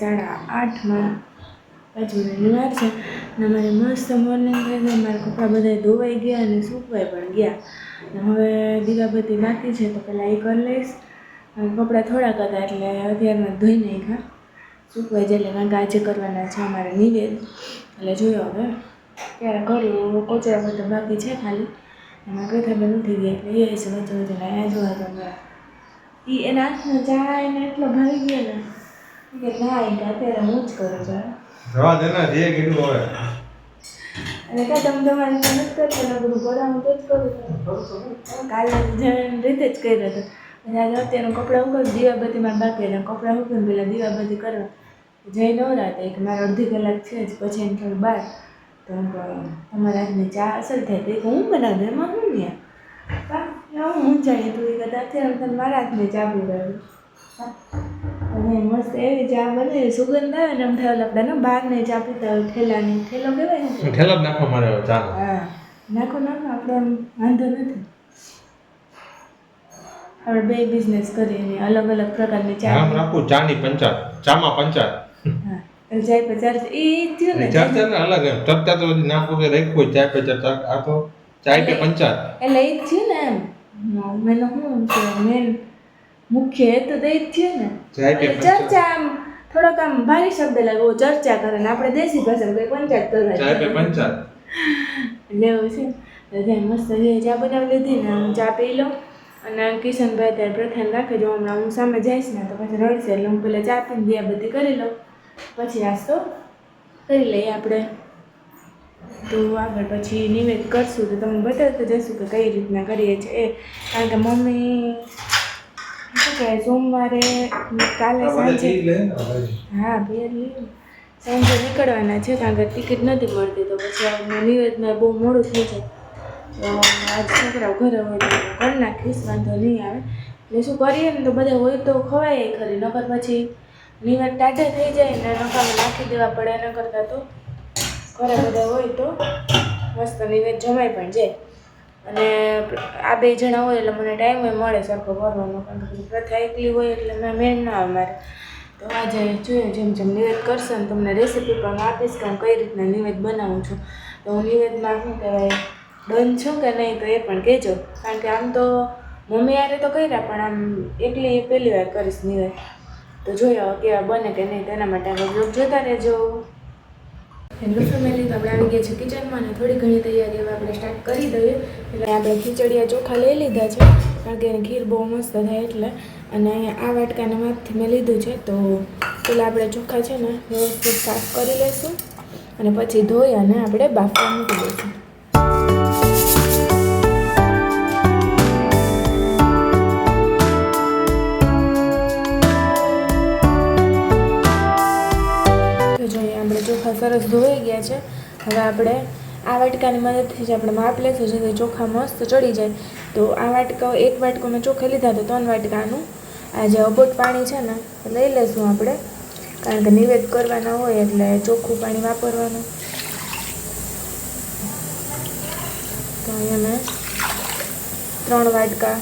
સાડા આઠમાં પાંચ મિનિટની વાર છે. અને અમારે મસ્ત મોર્નિંગ થઈ ગઈ. મારા કપડાં બધા ધોવાઈ ગયા અને સૂકવાઈ પણ ગયા. અને હવે દીવાબત્તી બાકી છે તો પહેલાં એ કરી લઈશ. કપડાં થોડાક હતા એટલે અત્યારમાં ધોઈ નાખ્યા. સૂકવાઈ જાય એટલે કારણ કે આજે કરવાના છે અમારે નિવેદ. એટલે જોયો હવે. ત્યારે કર્યું કોચરા બધા બાકી છે ખાલી. એમાં કઈ ખબર નથી ગઈ એટલે એ છે વચ્ચે વચ્ચે અહીંયા જોવા તો એ એના હાથમાં ચા એને એટલો ભાવી ગયો ને. કે ના એ અત્યારે હું જ કરું છું જવા દે ને જે કીધું હવે અને કાં તમે તમારી રીતે નથી કરતા ને બધું તો જ કરું છું. કાલે જણ રીતે જ કર્યો હતો. અને આજે કપડાં ઉકળ દીવાબત્તીમાં બાકી એટલે કપડાં ઉકળીને પહેલાં દીવાબત્તી કરવા. જઈ નવરાત એક મારે અડધી કલાક છે જ પછી એમ થોડું બહાર તો તમારા હાથની ચા અસર થાય તો હું બનાવું એમાં હું ન્યા? હું જાણીએ તું એ કદાચ અત્યારે તમે મારા હાથને ચા પીવડાવી અને મસ્ત એવી ચા બને સુગંધ આવે ને એમ થાય ઓલા આપણે ને બહારની ચા પીતા હોય ઠેલાની ઠેલો કહેવાય ને ઠેલો જ નાખવા મારે ચા. હા. નાખો નાખો આપણે વાંધો નથી. આપણે બે બિઝનેસ કરીએ ને અલગ અલગ પ્રકારની ચા નામ રાખું ચાની પંચાત ચામાં પંચાત હા. એટલે જાય પછી ચાર એ થયું ને ચર્ચા ને અલગ એમ. ચર્ચા તો નામ નાખવું કે રાખ્યું ચાય પે ચર્ચા આ તો ચાય પે પંચાત એટલે એ થયું ને એમ. મેં શું મેન મુખ્ય હેતુ તો થયું ને. ચર્ચા આમ થોડોક આમ ભારી શબ્દ લાગે ચર્ચા કરે ને આપણે દેશી ભાષામાં કઈ પંચાયત કરવા પંચાત એટલે એવું છે. એટલે મસ્ત છે ચા બનાવી લીધી ને હું ચા પી લઉં અને કિશનભાઈ ત્યારે પ્રથમ રાખે જો હમણાં હું સામે જઈશ ને તો પછી રડશે એટલે હું પેલા ચા પીને દિયા બધી કરી લઉં. પછી આસ્તો કરી લઈએ આપણે. તો આગળ પછી નિવેદ કરશું તો તમને બતાવતા જશું કે કઈ રીતના કરીએ છીએ. એ કારણ કે મમ્મી શું કહે સોમવારે કાલે સાંજે હા બે સાંજે નીકળવાના છે કારણ કે ટિકિટ નથી મળતી તો પછી નિવેદમાં બહુ મોડું થઈ જાય. તો આજ છોકરાઓ ઘરે હોય તો કરી નાખીશ વાંધો નહીં આવે. એટલે શું કરીએ ને તો બધા હોય તો ખવાય ખરી નકર પછી નિવેદ ટાઢે થઈ જાય ને નકામે નાખી દેવા પડે એના કરતાં તો. ઘરે બધા હોય તો મસ્ત નિવેદ જમાય પણ જાય. અને આ બે જણા હોય એટલે મને ટાઈમ મળે સરખો ભરવાનો. કારણ કે પ્રથા એકલી હોય એટલે મેં મેળ ના આવે મારે તો આજે જોઈએ, જેમ જેમ નિવેદ કરશે ને તમને રેસીપી પણ આપીશ કે હું કઈ રીતના નિવેદ બનાવું છું. તો હું નિવેદમાં શું કહેવાય ડન છું કે નહીં તો એ પણ કહેજો. કારણ કે આમ તો મમ્મી યારે તો કર્યા, પણ આમ એકલી પહેલી વાર કરીશ નિવેદ. તો હવે કેવા બને કે નહીં, તેના માટે આગળ બ્લોગ જોતા રહેજો. હેલો ફેમિલી તો આપણે આવી ગયા છે કિચનમાં અને થોડી ઘણી તૈયારી હવે આપણે સ્ટાર્ટ કરી દઈએ. એટલે આપણે ખીચડિયા ચોખા લઈ લીધા છે. કારણ કે એને ખીર બહુ મસ્ત થાય એટલે. અને આ વાટકાને માપથી મેં લીધું છે. તો પેલા આપણે ચોખા છે ને વ્યવસ્થિત સાફ કરી લઈશું. અને પછી ધોઈ અને આપણે બાફવા મૂકી દઈશું. સરસ ધોઈ ગયા છે. હવે આપણે આ વાટકાની મદદથી જ આપણે માપ લેશું, જેથી ચોખા મસ્ત ચડી જાય. તો આ વાટકો, એક વાટકો મેં ચોખા લીધા તો ત્રણ વાટકાનું. આ જે અબોટ પાણી છે ને લઈ લઈશું આપણે. કારણ કે નિવેદ કરવાના હોય એટલે ચોખ્ખું પાણી વાપરવાનું. તો અહીંયા મેં ત્રણ વાટકા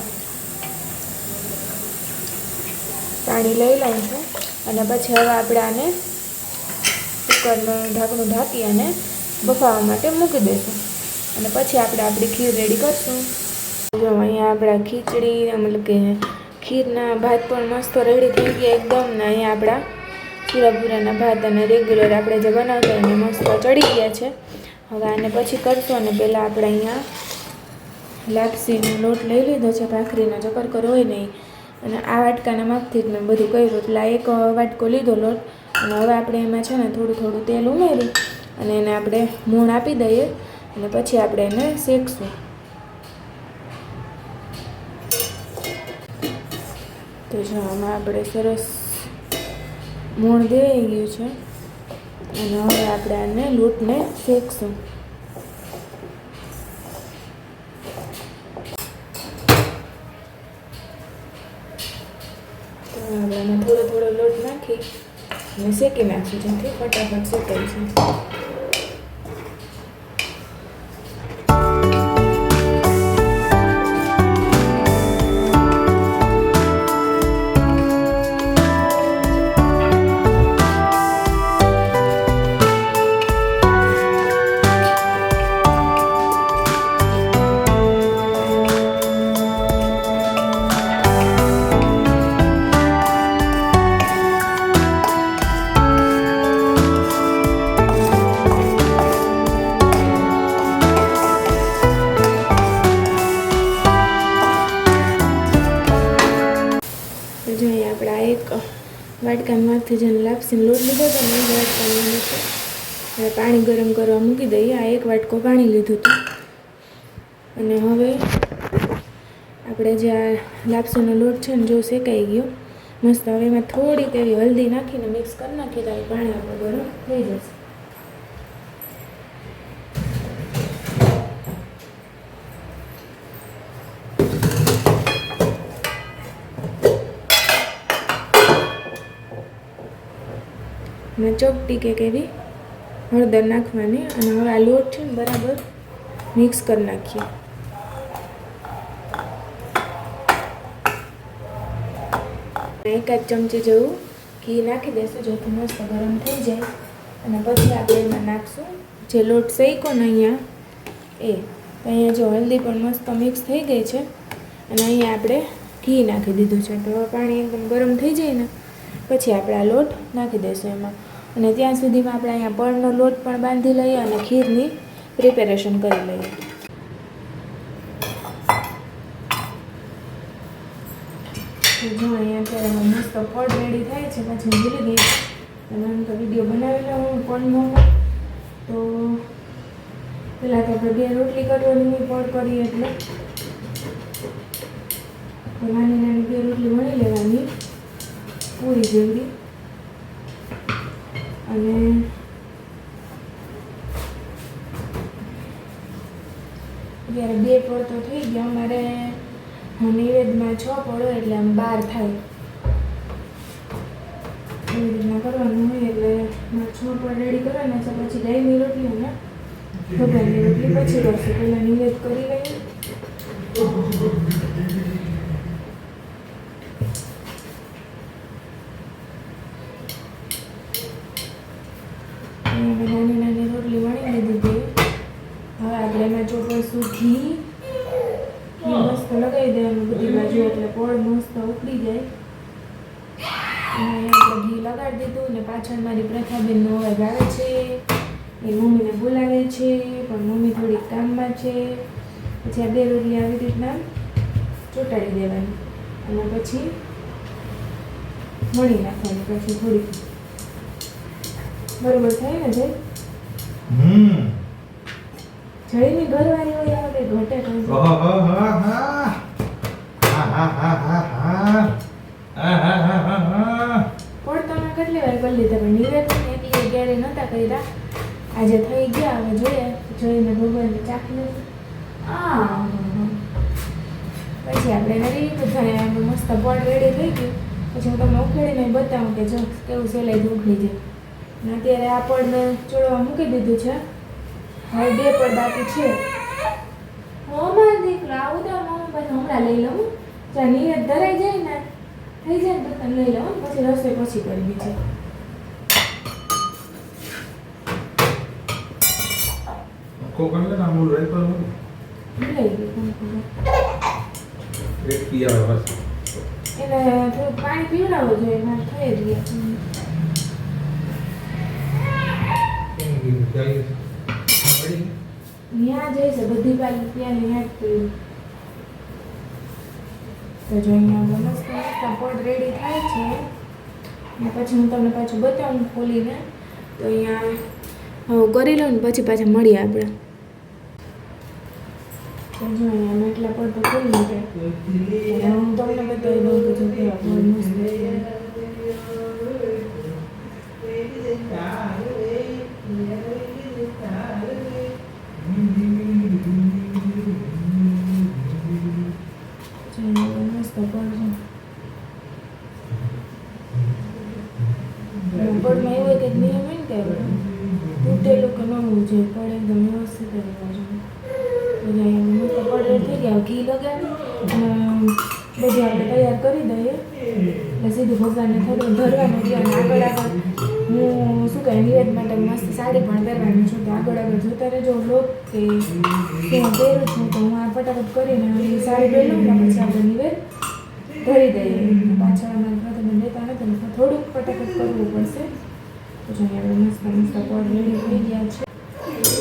પાણી લઈ લઉં છું. અને પછી હવે આપણે આને કુકરનું ઢાંકણું ઢાંકી અને બફાવા માટે મૂકી દઈશું અને પછી આપણે આપણી ખીર રેડી કરશું. જો અહીંયા આપણા ખીચડી મતલબ કે ખીરના ભાત પણ મસ્ત રેડી થઈ ગયા એકદમ. ને અહીંયા આપણા ચીરાપુરાના ભાત અને રેગ્યુલર આપણે જે બનાવતા એને મસ્ત ચડી ગયા છે. હવે આને પછી કરશું અને પહેલાં આપણે અહીંયા લાપસીનો લોટ લઈ લીધો છે. ભાખરીનો ચક્કર કરો હોય નહીં અને આ વાટકાના માપથી જ મેં બધું કર્યું. એટલે એક વાટકો લીધો લોટ. અને હવે આપણે એમાં છે ને થોડું થોડું તેલ ઉમેરી અને એને આપણે મૂણ આપી દઈએ અને પછી આપણે એને શેકશું. તો જો આમાં આપણે સરસ મૂણ દેવાઈ ગયું છે. અને હવે આપણે આને લૂંટને શેકશું તો આપણે આમાં થોડો થોડો લોટ નાખી અને શેકી નાખશું જેથી ફટાફટ શેકાય છે? વાટકામાંથી જેને લાપસીને લોટ લીધો હતો ને એ વાટકામાં મૂકો હવે પાણી ગરમ કરવા મૂકી દઈએ. આ એક વાટકો પાણી લીધું હતું. અને હવે આપણે જે આ લાપસીનો લોટ છે ને જો શેકાઈ ગયો, મસ્ત હવે એમાં થોડીક એવી હલ્દી નાખીને મિક્સ કરી નાખીએ તો પાણી આપણું ગરમ થઈ જશે. અને ચોપટી કે એવી હળદર નાખવાની અને હવે આ લોટ છે ને બરાબર મિક્સ કરી નાખીએ. એકાદ ચમચી જેવું ઘી નાખી દેશું, જેથી મસ્ત ગરમ થઈ જાય. અને પછી આપણે એમાં નાખશું. જે લોટ શેકો ને અહીંયા, એ અહીંયા જો હલ્દી પણ મસ્ત મિક્સ થઈ ગઈ છે. અને અહીંયા આપણે ઘી નાખી દીધું છે. તો પાણી એકદમ ગરમ થઈ જાય ને, પછી આપણે આ લોટ નાખી દઈશું એમાં. અને ત્યાં સુધીમાં આપણે અહીંયા પળનો લોટ પણ બાંધી લઈએ અને ખીરની પ્રિપેરેશન કરી લઈએ. જો અહીંયા અત્યારે મસ્ત પડ રેડી થાય છે, પછી ભૂલી ગઈ. અને આમ તો વીડિયો બનાવેલો હું પડનો તો પહેલાં તો આપણે બે રોટલી કરવાની પડ કરીએ એટલે. નાની નાની બે રોટલી વણી લેવાની, પૂરી જેવડી અને અત્યારે બે પડ તો થઈ ગયા, અમારે નિવેદમાં છ પડો એટલે આમ બાર થાય. એવી રીતના કરવાનું હોય એટલે છ પડ રેડી કરવાના છે, પછી ગાયની રોટલી અને ભગવાનની રોટલી પછી કરશે. પહેલાં નિવેદ કરી લઈએ અને અમે નાની નાની રોટલી વણી લીધી હતી હવે આપણે એમાં ચોપડશું ઘી ઘી મસ્ત લગાવી દેવાનું બધી બાજુ એટલે પોળ મસ્ત ઉકળી જાય અને આપણે ઘી લગાડી દીધું ને પાછળ મારી પ્રથાબેનનો અવાજ આવે છે. એ મમ્મીને બોલાવે છે પણ મમ્મી થોડીક કામમાં છે. પછી આ બે રોટલી આવી રીતના ચોંટાડી દેવાની. અને પછી મળી નાખવાની પછી થોડીક બરોબર થાય ને જય? જળીની ઘરવાળી હોય આવે ઘટે હા હા હા. હા હા હા હા હા. આહાહાહા. પણ તમે કેટલી વાર કરી લીધા પણ નિવેદન એટલે ક્યારે નહોતા કર્યા? આજે થઈ ગયા, હવે જોઈએ. જોઈને ભગવાનને ચાખી આ પછી આપણે નરી બધા મસ્ત પડ રેડી થઈ ગયું. પછી હું તમને ઉખેડીને બતાવું કે જો કેવું સહેલાઈ ઉખડી જાય અને અત્યારે આ પડને ચોળવા મૂકી દીધું છે. હવે બે પડ બાકી છે. દીકરો, આવું તો પાસે હમણાં લઈ લઉં. ત્યાં નિયત ધરાઈ જાય ને, થઈ જાય ને લઈ લઉં. પછી રસોઈ પછી કરવી છે. લઈ ગયું કોણ ખબર. એક બસ. એટલે પાણી પીવડાવવું જોઈએ મારે થઈ જ ગયા? ત્યાં જઈશે બધી પાલી ત્યાંની યાદ પીવું. તો જો અહીંયા મસ્ત મસ્ત પડ રેડી થાય છે. અને પછી હું તમને પાછું બતાવું ખોલીને. તો અહીંયા કરી લઉં ને પછી પાછા મળીએ આપણે. જો અહીંયા એટલા પડ તો ખોલી લીધા હું તમને બતાવી દઉં કે જો. જો મસ્ત પડ છે પડમાં એવો કંઈક નિયમ કે તૂટેલું કે ન હોવું પણ એકદમ વ્યવસ્થિત રહેવા જોઈએ તો અહીંયા મસ્ત પડ થઈ ગયા ઘી લગાવી બધું આપણે તૈયાર કરી દઈએ. એટલે સીધું ભગવાનને થોડું ધરવાનું છે, અને આગળ આગળ હું શું કહે નિવેદ માટે મસ્ત સાડી પણ પહેરવાની છું, તો આગળ આગળ જોતા રહેજો લોક કે હું પહેરું છું, તો હું આ ફટાફટ કરીને સાડી પહેરું ને પછી આપણે નિવેદ ધરી દઈએ. પાછળ અમારે પ્રથમ લેતા નથી થોડુંક ફટાફટ કરવું પડશે. તો જો અહીંયા આપણે મસ્ત મસ્ત પડ રેડી થઈ ગયા છે.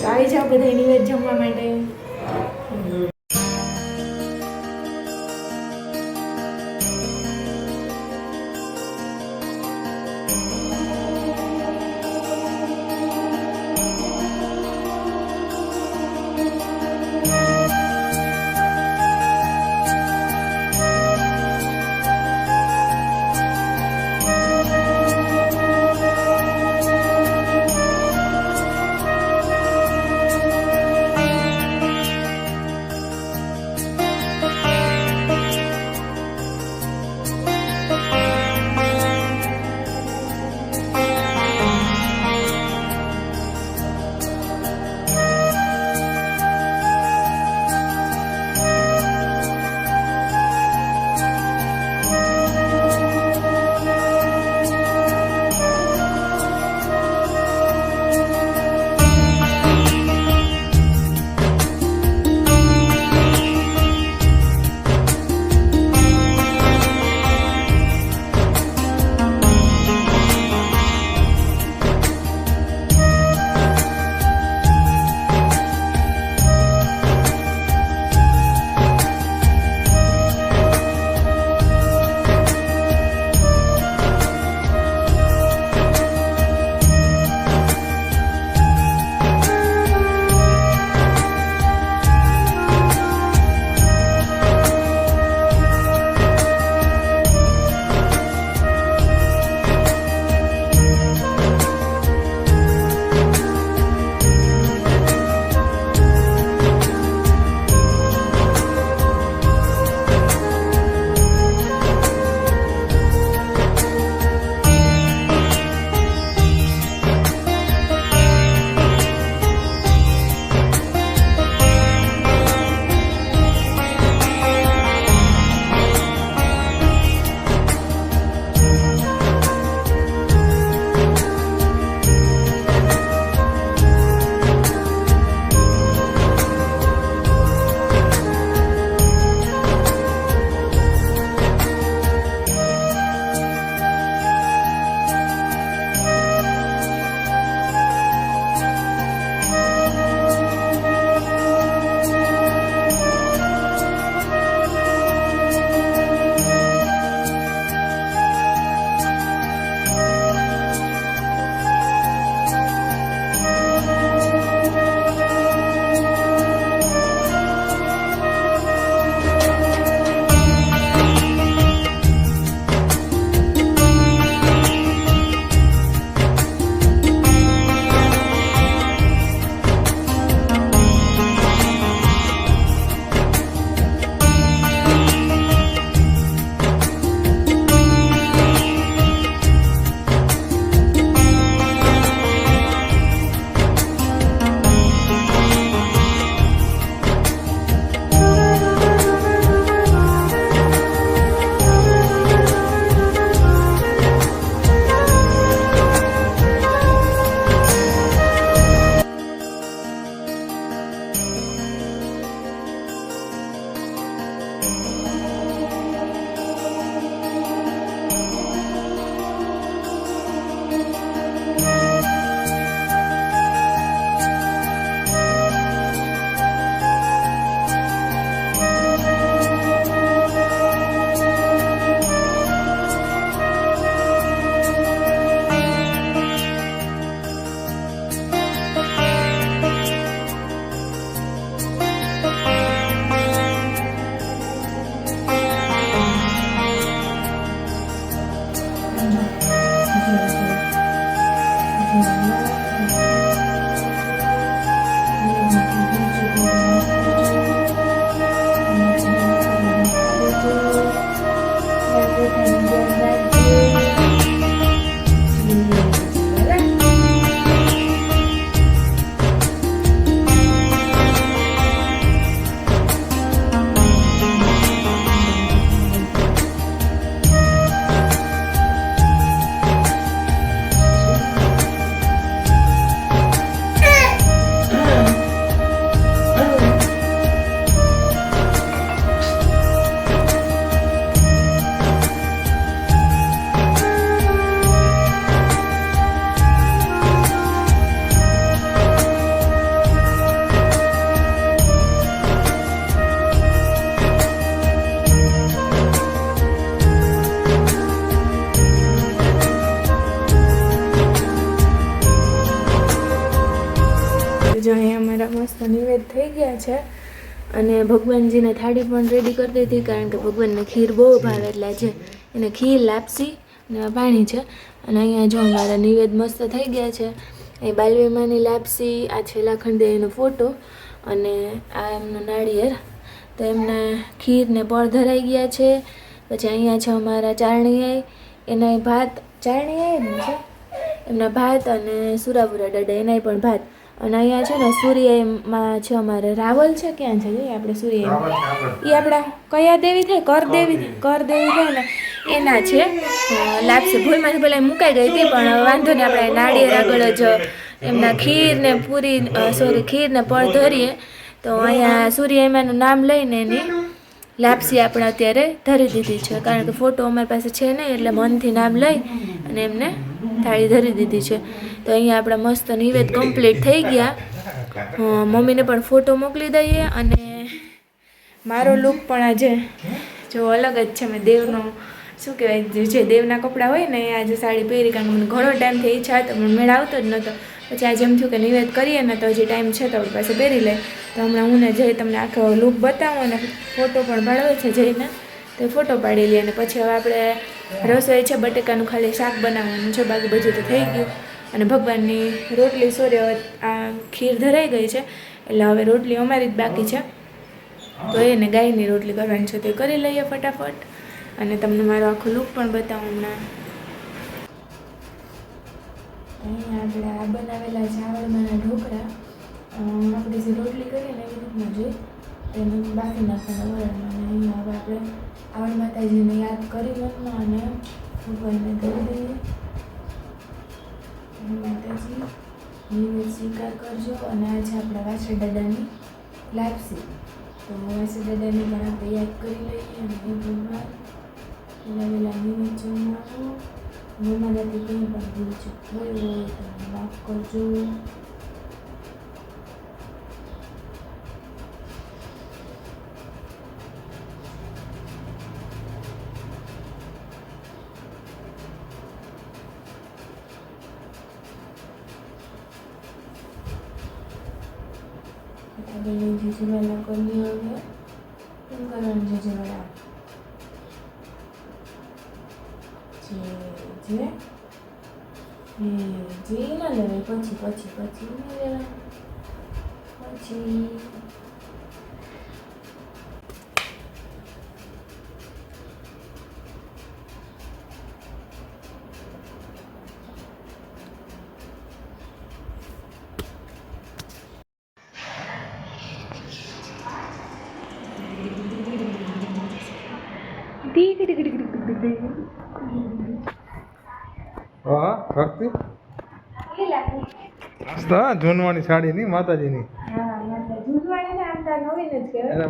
આવી જાઓ બધા નિવેદ જમવા માટે. ભગવાનજીને થાળી પણ રેડી કરી દીધી કારણ કે ભગવાનને ખીર બહુ ભાવે એટલે છે એને ખીર લાપસી અને પાણી છે. અને અહીંયા જો અમારા નિવેદ મસ્ત થઈ ગયા છે. એ બાલવીમાની લાપસી, આ છે એનો ફોટો અને આ એમનો નાળિયેર. તો એમના ખીરને પળ ધરાઈ ગયા છે. પછી અહીંયા છે અમારા ચારણીયાઈ એના ભાત ચારણીયાઈ એમના ભાત અને સુરાપુરા દાદા એનાય પણ ભાત અને અહીંયા છે ને સૂર્યમાં છે અમારે રાવલ છે ક્યાં છે? જોઈએ આપણે સૂર્ય. એ આપણા કયા દેવી થાય? કર દેવી કર દેવી થાય ને એના છે. લાપસી ભૂલમાંથી પેલા મુકાઈ ગઈ હતી પણ વાંધો નહીં આપણે નાળિયેર આગળ જ એમના ખીર ને પૂરી સોરી ખીર ને પણ ધરીએ. તો અહીંયા સૂર્ય એમાંનું નામ લઈને એની લાપસી આપણે અત્યારે ધરી દીધી છે. કારણ કે ફોટો અમારી પાસે છે નહીં એટલે મનથી નામ લઈ અને એમને થાળી ધરી દીધી છે. તો અહીંયા આપણા મસ્ત નિવેદ કમ્પ્લીટ થઈ ગયા. મમ્મીને પણ ફોટો મોકલી દઈએ અને મારો લુક પણ આજે જો અલગ જ છે. મેં દેવનો, શું કહેવાય, જે દેવના કપડાં હોય ને, એ આજે સાડી પહેરી કારણ મને ઘણો ટાઈમથી ઈચ્છા હતો પણ મેળ આવતો જ નહોતો. પછી આજે એમ થયું કે નિવેદ કરીએ ને, તો હજી ટાઈમ છે તો પાસે પહેરી લે તો હમણાં હું ને જઈ તમને આખો લુક બતાવું અને ફોટો પણ પાડવો છે જઈને તો ફોટો પાડી લઈએ અને પછી હવે આપણે રસોઈ છે બટેકાનું ખાલી શાક બનાવવાનું છે. બાકી બધું તો થઈ ગયું. અને ભગવાનની રોટલી સોરી આ ખીર ધરાઈ ગઈ છે. એટલે હવે રોટલી અમારી જ બાકી છે. તો એને ગાયની રોટલી કરવાની છે. તે કરી લઈએ ફટાફટ. અને તમને મારો આખો લુક પણ બતાવું હમણાં. અહીંયા આપણે આ બનાવેલા ચાવળમાંના ઢોકળા. આપણે જે રોટલી કરીએ ને એવી રીતના જે તેને બાફી નાખવાના વરણમાં અને અહીંયા હવે આપણે આવડ માતાજીને યાદ કરી મનમાં અને ભગવાનને કરી દઈએ. માતાજી નિવેદ સ્વીકાર કરજો અને આજે આપણા વાછર દાદાની લાપસી તો વાછર દાદાની પણ યાદ કરી લઈએ અને હે ભગવાન પહેલાં પહેલાં નિવેદ જમવાનું. અને અમારાથી કંઈ પણ ભૂલ ચૂક હોય તો માફ કરજો આપણે જીજીવાલા કરીએ હવે કેમ કરવાનું જીજીવાલા જે જે એ જે ના લેવાય પછી પછી હા જૂનવાણી સાડી નહીં માતાજીની. હા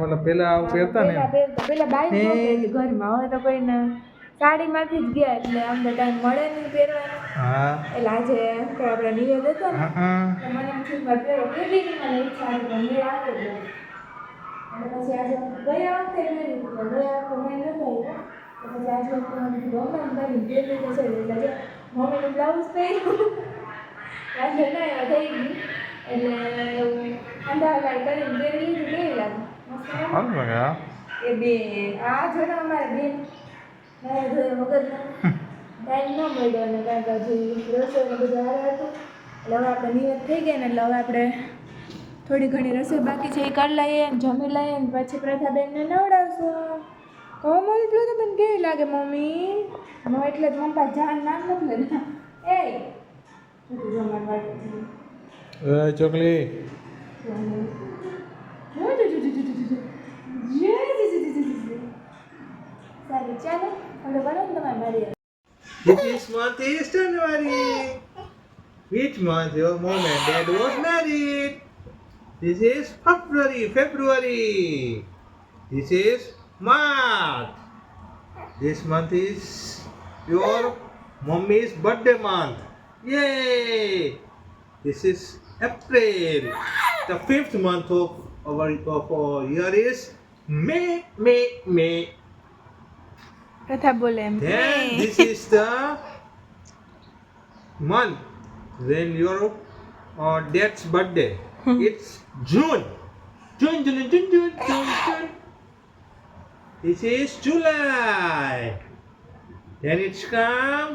મતલબ પેલા આવું પહેરતા ને પેલા બાઈ ઘરમાં. હવે તો કોઈને સાડીમાંથી જ ગયા એટલે આમ તો ટાઈમ મળે નહીં પહેરવાનો. હા. એટલે આજે આપણે નિવેદ હતો ને. મને એમ થયું કે પહેરો કેટલી મને ઈચ્છા પણ મેળ આવતો અને પછી આજે ગયા વખતે પહેરી ગયા વખતે મેળ નતો આવ્યો પછી આજે મને એટલે બ્લાઉઝ પહેર્યું. આજે ના એવા થઈ ગયું એટલે એવું અંધાકાળ કરીને બે લીધું કેવી લાગે. એ બે આ જો ને અમારે બેન મારે જોયે વગર ટાઈમ ન મળ્યો અને કારણ કે હજી રસોઈ ને બધું હારે હતું. એટલે હવે આપણે નિયત થઈ ગયા ને એટલે હવે આપણે થોડી ઘણી રસોઈ બાકી છે એ કરી લઈએ જમી લઈએ ને પછી પ્રથાબેનને નવડાવશું. કહો એટલું પ્રથાબેન કેવી લાગે મમ્મી? હું એટલે જ મમ્પા જાન નામ નથી લેતા. એ এই চকলি It is is January. Which month your mom and dad was married? This is February, February. This is March. This month is your mommy's birthday month. Yay! This is April. The fifth month of our, of our year is May, May, May. কথা বলেন Then this is the month when your uh, dad's birthday. Hmm. It's June. June, June, June, June, June, June. This is July. Then it's come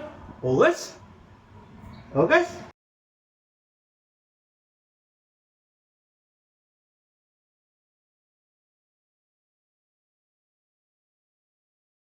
August. Okay?